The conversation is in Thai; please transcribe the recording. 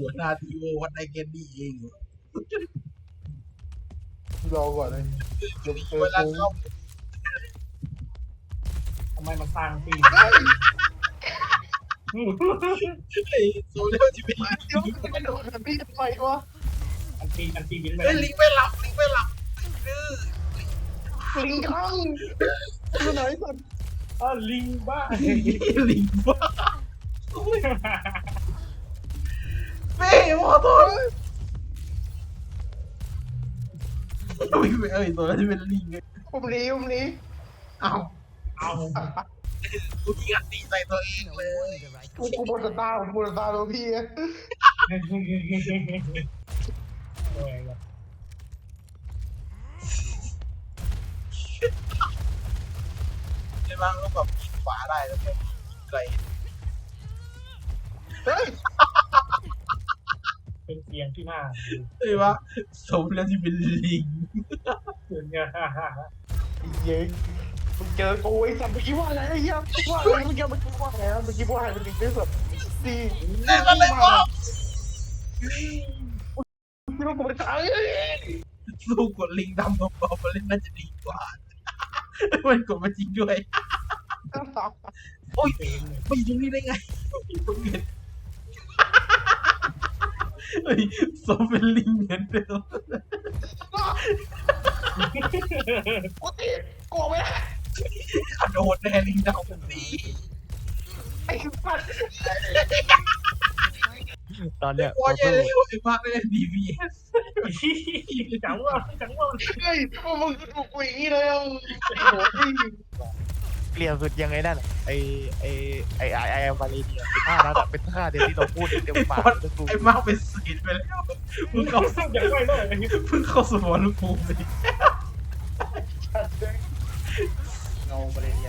หัวหน้าทีโอวัดไอเกนนี่เองรอก่อนเลยเดี๋ยวเจอเวลากูเข้าทำไมมันสร้างปีนเฮ้ยไอ้โซเชียลที่เป็นลิงเดี๋ยวมันไม่โดนแบบนี้ทำไมวะอันปีนอันปีนบินไปเฮ้ยลิงไม่หลับลิงไม่หลับดื้อลิงข้างอยู่ไหนสัตว์อ๋อลิงบ้าลิงบ้า เป้ขอโทษวิ่งไปเอ้ยตัวนั้นที่เป็นลิงไงผมหนีผมหนีเอ้าเอากูยิงอัดตีใส่ตัวเองเลยกูกูบนตาผมบนตาตัวพี่อะโอ้ยใช่ไหมก็แบบยิงขวาได้แล้วก็ยิงไกลเฮ้ย เป็นเสียงที่น่าใช่ปะสมแล้วที่เป็นลิงตื่นเนี่ยเย้มึงเจอกูไอ้สัตว์เมื่อกี้ว่าอะไรไอ้เหี้ยว่าอะไรเมื่อกี้เมื่อกี้ว่าอะไรนะเมื่อกี้ว่าอะไรเป็นลิงที่สุดดีเล่นอะไรวะที่เรากูไปตายเอ้ยสู้กดลิงดำเบาๆมาเล่นน่าจะดีกว่ามันกดมาจริงด้วยโอ้ยเป็นไปอยู่ตรงนี้ได้ไงอยู่ตรงนี้ เฮ้ยสมเป็นลิงเหมือนเดิมกูติดกูไม่ได้กระโดดแน่ลิงดำดีไอ้สัตว์ตอนเนี้ยโอ้ยเลยไอ้มากเลยดีวีเอสจังว่าจังว่าเฮ้ยพวกมึงกูกูอย่างนี้เลยอะโอ้โห เกลียดสุดยังไงนั่นอะไอไอไอไอไอมาเลเนียไอท่านั้นอะเป็นท่าเดียวที่เราพูดเต็มปากเลยกูไอ้มากเป็นสีดไปแล้วมึงเข้าจังว่าเลยเพิ่งเข้าสมรภูมิไปเงาไปเลเนี่ย